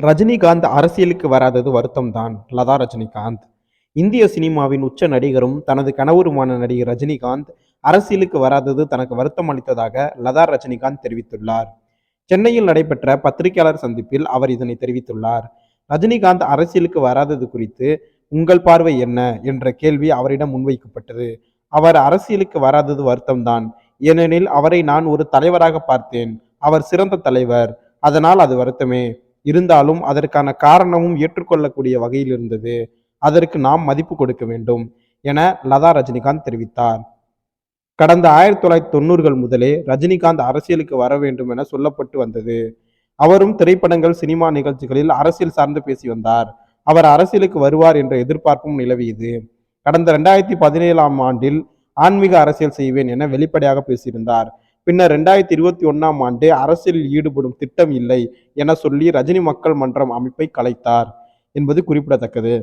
ரஜினிகாந்த் அரசியலுக்கு வராதது வருத்தம்தான். லதா ரஜினிகாந்த். இந்திய சினிமாவின் உச்ச நடிகரும் தனது கணவருமான நடிகர் ரஜினிகாந்த் அரசியலுக்கு வராதது தனக்கு வருத்தம் அளித்ததாக லதா ரஜினிகாந்த் தெரிவித்துள்ளார். சென்னையில் நடைபெற்ற பத்திரிகையாளர் சந்திப்பில் அவர் இதனை தெரிவித்துள்ளார். ரஜினிகாந்த் அரசியலுக்கு வராதது குறித்து உங்கள் பார்வை என்ன? என்ற கேள்வி அவரிடம் முன்வைக்கப்பட்டது. அவர் அரசியலுக்கு வராதது வருத்தம்தான். ஏனெனில் அவரை நான் ஒரு தலைவராக பார்த்தேன். அவர் சிறந்த தலைவர். அதனால் அது வருத்தமே. இருந்தாலும் அதற்கான காரணமும் ஏற்றுக்கொள்ளக்கூடிய வகையில் இருந்தது. அதற்கு நாம் மதிப்பு கொடுக்க வேண்டும் என லதா ரஜினிகாந்த் தெரிவித்தார். கடந்த ஆயிரத்தி தொள்ளாயிரத்தி தொண்ணூறுகள் முதலே ரஜினிகாந்த் அரசியலுக்கு வர வேண்டும் என சொல்லப்பட்டு வந்தது. அவரும் திரைப்படங்கள் சினிமா நிகழ்ச்சிகளில் அரசியல் சார்ந்து பேசி வந்தார். அவர் அரசியலுக்கு வருவார் என்ற எதிர்பார்ப்பும் நிலவியது கடந்த ரெண்டாயிரத்தி பதினேழாம் ஆண்டில் ஆன்மீக அரசியல் செய்வேன் என வெளிப்படையாக பேசியிருந்தார். பின்னர் ரெண்டாயிரத்தி இருபத்தி ஒன்னாம் ஆண்டு அரசியலில் ஈடுபடும் திட்டம் இல்லை என சொல்லி ரஜினி மக்கள் மன்றம் அமைப்பை கலைத்தார் என்பது குறிப்பிடத்தக்கது.